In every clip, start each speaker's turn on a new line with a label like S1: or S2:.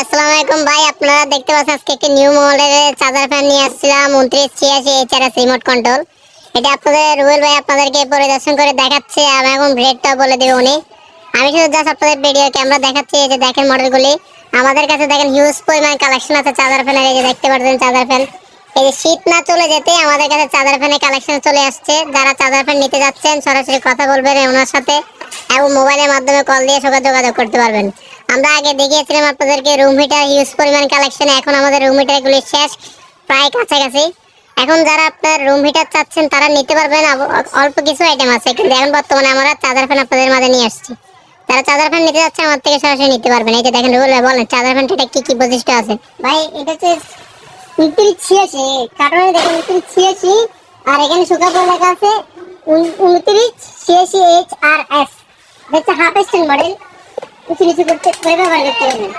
S1: আসসালামু আলাইকুম ভাই, আপনারা দেখতে পাচ্ছেন আজকে একটি নিউ মডেলের চার্জার ফ্যান নিয়ে আসছিলাম, উনত্রিশ ছিয়াশি এইচআরএস রিমোট কন্ট্রোল এটা আপনাদের ভাই আপনাদেরকে পরিদর্শন করে দেখাচ্ছে আমি এখন রেটটা বলে উনি। আমি শুধু জাস্ট আপনাদের ভিডিও ক্যামেরা দেখাচ্ছি, এই যে দেখেন মডেলগুলি আমাদের কাছে দেখেন হিউজ পরিমাণ কালেকশন আছে চার্জার ফ্যানের এই যে দেখতে পাচ্ছেন চার্জার ফ্যান এই যে শীত না চলে যেতে, আমাদের কাছে চার্জার ফ্যানের কালেকশন চলে আসছে। যারা চার্জার ফ্যান নিতে যাচ্ছেন, সরাসরি কথা বলবেন ওনার সাথে এবং মোবাইলের মাধ্যমে কল দিয়ে সঙ্গে যোগাযোগ করতে পারবেন। আমরা আগে দেখিয়েছিলাম আপনাদেরকে রুম হিটার হিউজ পরিমাণ কালেকশন এখন আমাদের রুম হিটার গুলি শেষ, প্রায় কাছাকাছি। এখন যারা আপনার রুম হিটার চাচ্ছেন, তারা নিতে পারবেন অল্প কিছু আইটেম আছে। কিন্তু এখন বর্তমানে আমরা চার্জার ফ্যান আপনাদের মাঝে নিয়ে আসছি। যারা চার্জার ফ্যান নিতে যাচ্ছে, আমার থেকে সরাসরি নিতে পারবেন। এই যে দেখেন রুল বলেন চার্জার ফ্যানটা কি কি বৈশিষ্ট্য আছে?
S2: ভাই, এটা হচ্ছে উনত্রিশ ছিয়াশি। কার্টুনে দেখেন উনত্রিশ ছিয়াশি। আর এখানে সুকাপুর লেখা আছে উন- উনত্রিশ ছিয়াশি এইচ আর এস এটা হচ্ছে হাফ স্ট্যান্ড মডেল উঁচু নিচু করতে করে ব্যবহার করতে পারবেন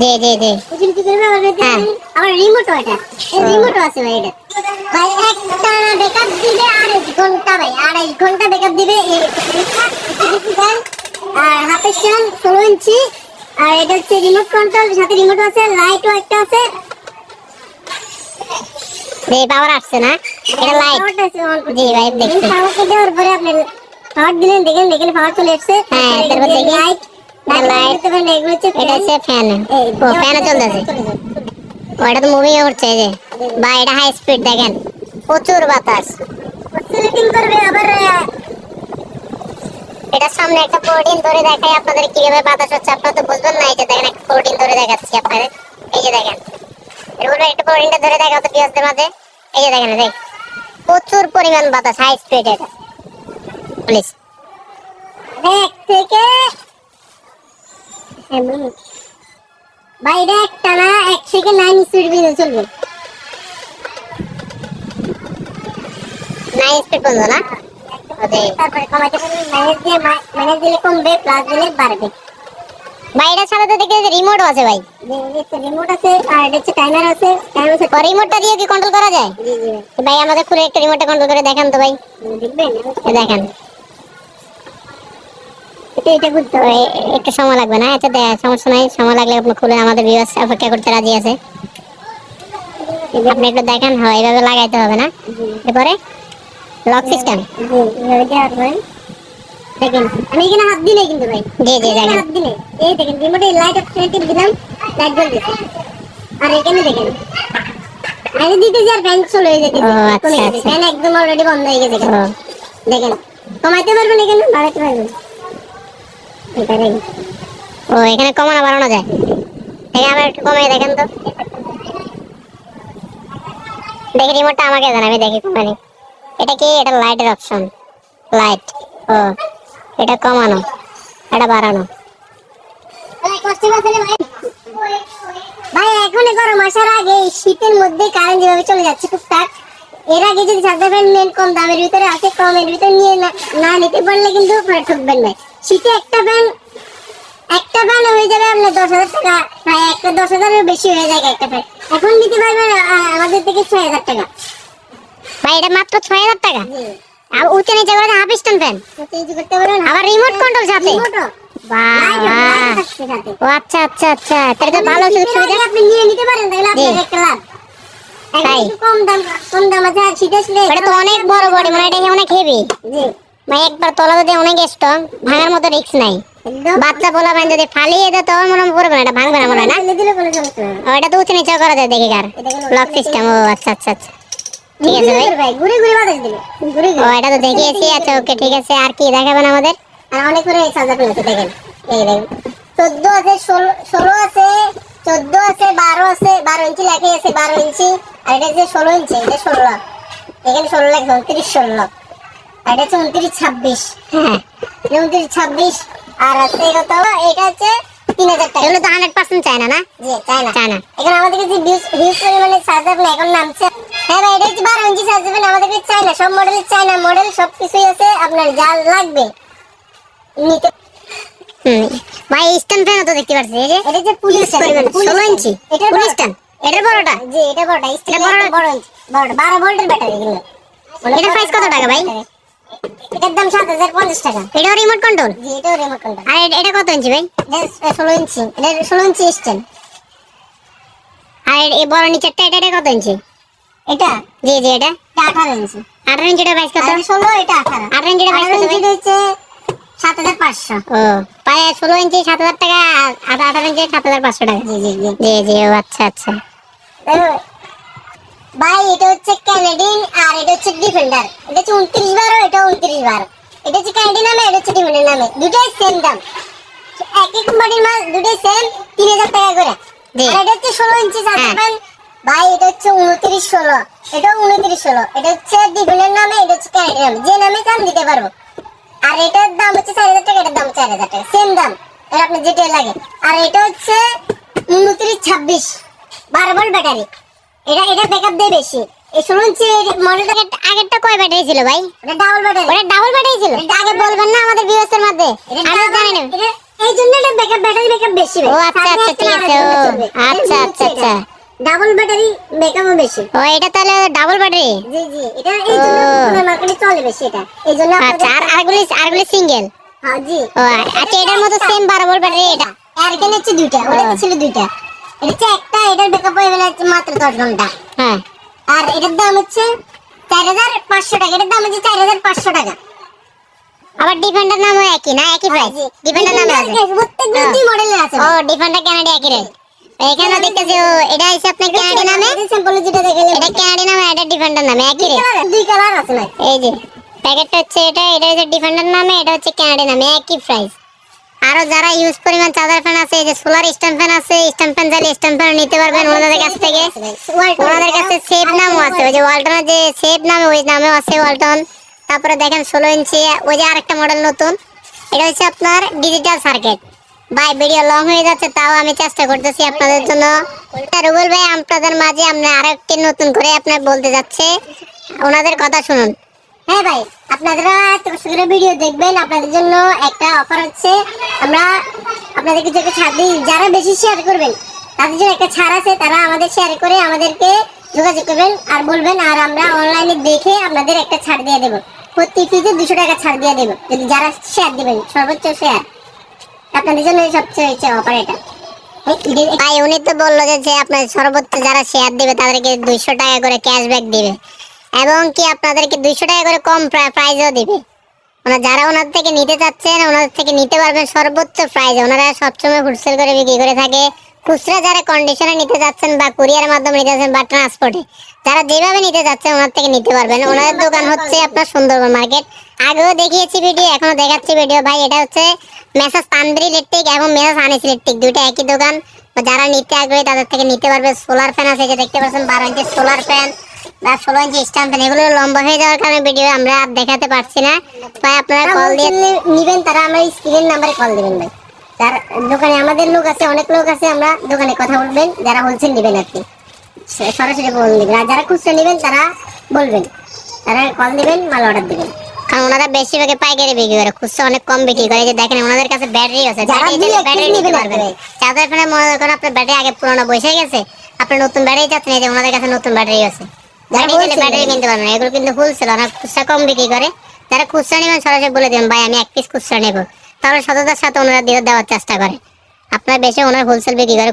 S1: জি জি জি
S2: উঁচু নিচু করে ব্যবহার করতে
S1: হ্যাঁ।
S2: পারবেন আবার রিমোটও এটা। রিমোটও আছে ভাই এটা। ভাই একটা ব্যাকআপ দিবে আড়াইশ ঘণ্টা ভাই আড়াইশ ঘণ্টা ব্যাকআপ দিবে। এই জিনিসটা, উঁচু নিচু দেন। আর হাফ স্ট্যান্ড ষোলো ইঞ্চি। আর এটা হচ্ছে রিমোট কন্ট্রোল সাথে রিমোট আছে লাইটও একটা আছে।
S1: জি পাওয়ার আসছে না? এটা লাইট জি ভাই দেখছি।
S2: পাওয়ারটা দেওয়ার পরে আপনি পাওয়ার দিলেন দেখেন দেখেন পাওয়ার চলে এসছে
S1: হ্যাঁ, তারপর দেখি।
S2: লাইট
S1: এটা হচ্ছে ফ্যান ও ফ্যানে চলতেছে। ওটা তো মুভিং করছে এই যে। বা এটা হাই স্পিড দেখেন। প্রচুর বাতাস।
S2: করবে আবার
S1: এটার সামনে একটা প্রোটিন ধরে দেখাই আপনাদের কীভাবে বাতাস হচ্ছে আপনারা তো বুঝবেন না এই যে দেখেন একটা প্রোটিন ধরে দেখাচ্ছি আপনাদের। এই যে দেখেন। একটা প্রোটিনটা ধরে দেখা তো বিয়াসদের মাঝে। এই যে দেখেন দেখ। প্রচুর পরিমাণ বাতাস হাই স্পিড এটা। প্লিজ
S2: এক থেকে এমন। ভাই একটা না এক নাইন স্পিড বিজে চলবে।
S1: নাইন স্পিড না? ওদের।
S2: তারপরে কমাইতে পারবেন মাইনাস দিয়ে মাইনাস দিলে কমবে প্লাস দিলে বাড়বে।
S1: ভাই এটার তো দেখি রিমোটও আছে ভাই।
S2: রিমোট আছে আর হচ্ছে টাইমার আছে টাইমার আছে।
S1: রিমোটটা দিয়ে কি কন্ট্রোল করা যায়?
S2: জি জি।
S1: ভাই আমাদের খুলে একটা রিমোটটা কন্ট্রোল করে দেখান তো ভাই।
S2: দেখবেন
S1: দেখেন।
S2: এটা এটা বুঝতে
S1: তো
S2: হবে।
S1: এ- একটু সময় লাগবে না সমস্যা নাই। সময় লাগলে আপনি খুলে আমাদের ভিউয়ার্স অপেক্ষা করতে রাজি আছে। আপনি একটু দেখেন হয় এইভাবে লাগাইতে হবে না? এরপরে লক সিস্টেম
S2: এভাবে দেখেন আমি এখানে হাত দিলে কিন্তু ভাই।
S1: জি জি দেখেন।
S2: হাত দিলে এই দেখেন রিমোটে লাইট দিলাম লাইট জ্বলতেছে। আর এখানে দেখেন দিতেছি আর ফ্যান চলে হয়ে যেতেছে।
S1: ও, আচ্ছা, আচ্ছা।
S2: একদম অলরেডি বন্ধ হয়ে গেছে। দেখেন কমাইতে পারবেন এখানে? বাড়াতে পারবেন?
S1: ও, এখানে কমানো বাড়ানো যায়। দেখে আবার একটু কমিয়ে দেখেন তো। দেখি রিমোটটা আমাকে দেন, আমি দেখি কমানি এটা কি? এটা লাইটের অপশন লাইট ও। এটা কমানো, এটা বাড়ানো।
S2: ভাই এখন গরম আসার আগে শীতের মধ্যে কারেন্ট যেভাবে চলে যাচ্ছে টুকটাক এর আগে যদি চার্জার ফ্যান নেন কম দামের ভিতরে আছে কমের ভিতরে নিয়ে না- নিতে পারলে কিন্তু ঠকবেন না। শীতে একটা ফ্যান একটা ফ্যান হয়ে যাবে আপনার দশ হাজার টাকা প্রায় একটা দশ হাজারের বেশি হয়ে যায় একটা ফ্যান এখন নিতে পারবেন আমাদের থেকে ছয় হাজার টাকা।
S1: ভাই এটা মাত্র ছয় হাজার টাকা? আর উঁচু নিচে করে হাফ স্ট্যান্ড ফ্যান।
S2: চেঞ্জ করতে পারবেন
S1: আবার রিমোট কন্ট্রোল সাথে?
S2: রিমোটও
S1: বাহ।
S2: থাকছে সাথে।
S1: ও আচ্ছা আচ্ছা আচ্ছা তাহলে তো ভালো সুযোগ সুবিধা।
S2: আপনি নিয়ে নিতে পারেন তাহলে আপনার একটা লাভ। কম দাম কম দাম আছে আর শীত
S1: এটা তো অনেক বড় বডি মানে এটা অনেক হেভি
S2: জি।
S1: মানে একবার তলা যদি অনেক স্ট্রং ভাঙার মতো রিস্ক নাই। বাচ্চা বলা মানে যদি ফালিয়ে দেয় তখন মনে পড়বে না এটা ভাঙবে না মনে হয় না?
S2: ফেলে দিলে কোনো সমস্যা হবে না।
S1: ও, এটা তো উঁচু নিচে করা যায় দেখি কার। লক সিস্টেম ও আচ্ছা আচ্ছা আচ্ছা। ঠিক আছে ভাই।
S2: ঘুরে ঘুরে বাতাস দিবে।
S1: ও এটা তো দেখিয়েছি আচ্ছা ওকে ঠিক আছে আর কি দেখাবেন আমাদের?
S2: আর অনেক করে সাজা পেয়েছে দেখেন। এই দেখেন। চোদ্দ আছে ষোলো আছে চোদ্দ আছে বারো আছে বারো ইঞ্চি লেখে আছে বারো ইঞ্চি। আর এটা হচ্ছে ষোলো ইঞ্চি এটা ষোলো। এখানে ষোলো লাখ উনত্রিশ ষোলো। লাখ এটা হচ্ছে উনত্রিশ ছাব্বিশ।
S1: হ্যাঁ।
S2: উনত্রিশ ছাব্বিশ আর আছে কত এটা হচ্ছে তিন হাজার টাকা।
S1: এগুলো তো হান্ড্রেড পার্সেন্ট চায় না? না
S2: জি চাই না
S1: চায় না
S2: এখানে আমাদের কাছে হিউজ হিউজ পরিমাণে চার্জার এখন নামছে। হ্যাঁ ভাই এটা হচ্ছে বারো ইঞ্চি চার্জার ফ্যান আমাদের কাছে চাই না সব মডেলের চাই না মডেল সব কিছুই আছে আপনার যা লাগবে। নিতে
S1: ভাই স্ট্যান্ড ফ্যানও তো দেখতে পাচ্ছি এই যে
S2: এটা যে পুলিশ
S1: ষোলো ইঞ্চি
S2: এটা
S1: পুলিশ স্ট্যান্ড এটার বড়টা?
S2: জি এটা বড়টা
S1: এটা
S2: বড়
S1: বড়-
S2: বড় বারো ভোল্টের ব্যাটারি এগুলো।
S1: এটার প্রাইস কত টাকা ভাই?
S2: এটার দাম সাত হাজার পঞ্চাশ টাকা।
S1: এটাও রিমোট কন্ট্রোল
S2: জি এটাও রিমোট কন্ট্রোল
S1: আর এটা কত ইঞ্চি ভাই?
S2: এটা ষোলো ইঞ্চি এটা ষোলো ইঞ্চি স্ট্যান্ড
S1: আর এই বড় নিচেরটা এটা এটা কত ইঞ্চি
S2: এটা?
S1: জি জি এটা।
S2: আঠারো ইঞ্চি
S1: আঠারো ইঞ্চিটা প্রাইস কত?
S2: ষোলো এটা আঠারো।
S1: আঠারো ইঞ্চিটা
S2: আঠারো
S1: কত
S2: হচ্ছে সাত হাজার পাঁচশো।
S1: ও প্রায় ষোলো ইঞ্চি সাত হাজার টাকা আঠারো ইঞ্চি সাত হাজার পাঁচশো টাকা।
S2: জি জি জি।
S1: জি জি ও আচ্ছা আচ্ছা।
S2: ভাই এটা হচ্ছে ক্যানাডিন আর এটা হচ্ছে ডিফেন্ডার এটা হচ্ছে উনত্রিশ বারো এটা উনত্রিশ বারো এটা হচ্ছে ক্যানাডিন নামে এটা হচ্ছে ডিফেন্ডার নামে দুটাই সেম দাম একই কোম্পানির মাল দুটাই সেম তিন হাজার টাকা করে আর এটা হচ্ছে ষোলো ইঞ্চি
S1: হ্যাঁ।
S2: চাচ্ছেন ভাই এটা হচ্ছে উনত্রিশ ষোলো এটা উনত্রিশ ষোলো এটা হচ্ছে ডিফেন্ডার নামে এটা হচ্ছে ক্যানাডিন নামে যে নামে চান দিতে পারব আর এটার দাম হচ্ছে চার হাজার টাকা এটার দাম চার হাজার টাকা সেম দাম এর আপনার যেটাই লাগে আর এটা হচ্ছে উনত্রিশ ছাব্বিশ বারো ভোল্ট ব্যাটারি এটা এটা ব্যাকআপ দেয় বেশি। এই ষোলো ইঞ্চি মডেলটা
S1: আগেরটা- কয় ব্যাটারি ছিল ভাই?
S2: এটা ডাবল ব্যাটারি
S1: ওটা ডাবল ব্যাটারি ছিল আগে বলবেন না আমাদের ভিউয়ার্সের মধ্যে। আমি জানি না
S2: এই জন্য এটা ব্যাকআপ ব্যাটারি ব্যাকআপ বেশি
S1: ও, আচ্ছা, আচ্ছা, ঠিক আছে, ও, আচ্ছা, আচ্ছা, আচ্ছা।
S2: ডাবল ব্যাটারি ব্যাকআপও বেশি।
S1: ও এটা তাহলে ডাবল ব্যাটারি
S2: জি জি এটা এই জন্য। মার্কেটে চলে বেশি এটা। এই জন্য
S1: আচ্ছা আর আরগুলি আরগুলি সিঙ্গেল
S2: হ্যাঁ জি।
S1: ও আচ্ছা এটার মতো সেম বারো ভোল্ট ব্যাটারি এটা?
S2: আর এখানে হচ্ছে দুইটা ওটাতে ছিল দুইটা। হচ্ছে একটা এটার ব্যাকআপ হয়ে গেলে হচ্ছে মাত্র দশ ঘণ্টা।
S1: হ্যাঁ।
S2: আর এটার দাম হচ্ছে চার হাজার পাঁচশো টাকা এটার দাম হচ্ছে চার হাজার পাঁচশো টাকা।
S1: আবার ডিফেন্ডার নামও একই না একই প্রাইস ডিফেন্ডার নামে আছে
S2: প্রত্যেকগুলো দুই মডেলের আছে।
S1: ও ডিফেন্ডার ক্যানাডি একই রেট এখানে দেখতেছি ও এটা হচ্ছে আপনার ক্যানাডি নামে?
S2: স্যাম্পল যেটা দেখালে
S1: এটা ক্যানাডি নামে এটা ডিফেন্ডার নামে একই রেট
S2: দুই কালার আছে না
S1: এই যে প্যাকেটটা হচ্ছে এটা এটা হচ্ছে ডিফেন্ডার নামে এটা হচ্ছে ক্যানাডি নামে একই প্রাইস আরও যারা ইউজ পরিমাণ চার্জার ফ্যান আছে, এই যে সোলার স্ট্যান্ড ফ্যান আছে স্ট্যান্ড ফ্যান চাইলে স্ট্যান্ড ফ্যান নিতে পারবেন ওনাদের কাছ থেকে। ওনাদের কাছে সেভ নামও আছে, ওই যে ওয়ালটনের যে সেভ নামে, ওই নামেও আছে ওয়ালটন তারপরে দেখেন ষোলো ইঞ্চি ওই যে আরেকটা মডেল নতুন। এটা হচ্ছে আপনার ডিজিটাল সার্কিট ভাই ভিডিও লং হয়ে যাচ্ছে, তাও আমি চেষ্টা করতেছি আপনাদের জন্য। রুবেল ভাই, আপনাদের মাঝে আমরা আরেকটি নতুন করে আপনার বলতে যাচ্ছে। ওনাদের কথা শুনুন।
S2: হ্যাঁ ভাই। আপনারা ভিডিও দেখবেন, আপনাদের জন্য একটা অফার হচ্ছে। আমরা আপনাদেরকে যে ছাড় দিই। যারা বেশি শেয়ার করবেন, তাদের জন্য একটা ছাড় আছে। তারা আমাদের শেয়ার করে আমাদেরকে যোগাযোগ করবেন আর বলবেন, আর আমরা অনলাইনে দেখে আপনাদের একটা ছাড় দিয়ে দেবো। প্রতি পিসে দুশো টাকা ছাড় দিয়ে দেবো। যদি যারা শেয়ার দিবেন, সর্বোচ্চ শেয়ার আপনাদের জন্য সবচেয়ে হচ্ছে অফার এটা।
S1: ভাই, উনি তো বলল যে আপনার সর্বোচ্চ যারা শেয়ার দিবে, তাদেরকে দুইশো টাকা করে ক্যাশব্যাক দিবে। এবং কি আপনাদেরকে দুইশো টাকা করে কম প্রাইজও দিবে। ওনারা যারা ওনার থেকে নিতে চাচ্ছেন, ওনাদের থেকে নিতে পারবেন সর্বোচ্চ প্রাইজ ওনারা সবসময় হোলসেল করে বিক্রি করে থাকে। খুচরা যারা কন্ডিশনে নিতে যাচ্ছেন বা কুরিয়ারের মাধ্যমে নিতে যাচ্ছেন বা ট্রান্সপোর্টে যারা যেভাবে নিতে যাচ্ছেন ওনার থেকে নিতে পারবেন। ওনাদের দোকান হচ্ছে আপনার সুন্দরবন মার্কেট আগেও দেখিয়েছি ভিডিও এখনও দেখাচ্ছি ভিডিও ভাই, এটা হচ্ছে মেসাজ তানবির ইলেকট্রিক এবং মেসাজ আনিস ইলেকট্রিক দুইটা একই দোকান। যারা নিতে আগ্রহী, তাদের থেকে নিতে পারবে। সোলার ফ্যান আছে যে দেখতে পাচ্ছেন, বারো ইঞ্চি সোলার ফ্যান বা ষোলো ইঞ্চি এগুলো লম্বা হয়ে যাওয়ার কারণে ভিডিও আমরা আর দেখাতে পারছি না। তাই আপনারা কল দিয়ে
S2: নিবেন তারা আমরা স্ক্রিনের নাম্বারে কল দিবেন ভাই। যার দোকানে আমাদের লোক আছে অনেক লোক আছে আমরা দোকানে কথা বলবেন যারা হোলসেল নিবেন আর কি। সরাসরি ফোন দিবেন। আর যারা খুচরা নিবেন তারা বলবেন। তারা কল দিবেন মাল অর্ডার দিবেন।
S1: কারণ ওনারা বেশিরভাগে পাইকারি বিক্রি করে খুচরা অনেক কম বিক্রি করে। যে দেখেন ওনাদের কাছে ব্যাটারি আছে। ব্যাটারি নিতে পারবেন। চার্জার ফ্যানে মনে করেন আপনার ব্যাটারি আগে পুরোনো বসে গেছে। আপনি নতুন ব্যাটারি চাচ্ছেন এই যে ওনাদের কাছে নতুন ব্যাটারি আছে।
S2: যারা
S1: ব্যাটারি ব্যাটারি কিনতে পারবেন না। এগুলো কিন্তু হোলসেল ওরা খুচরা কম বিক্রি করে। যারা খুচরা নেবেন সরাসরি বলে দেবেন ভাই আমি এক পিস খুচরা নেব। তাহলে সততার সাথে ওনারা দিয়ে দেওয়ার চেষ্টা করে। আপনার বেশি ওনার হোলসেল বিক্রি করে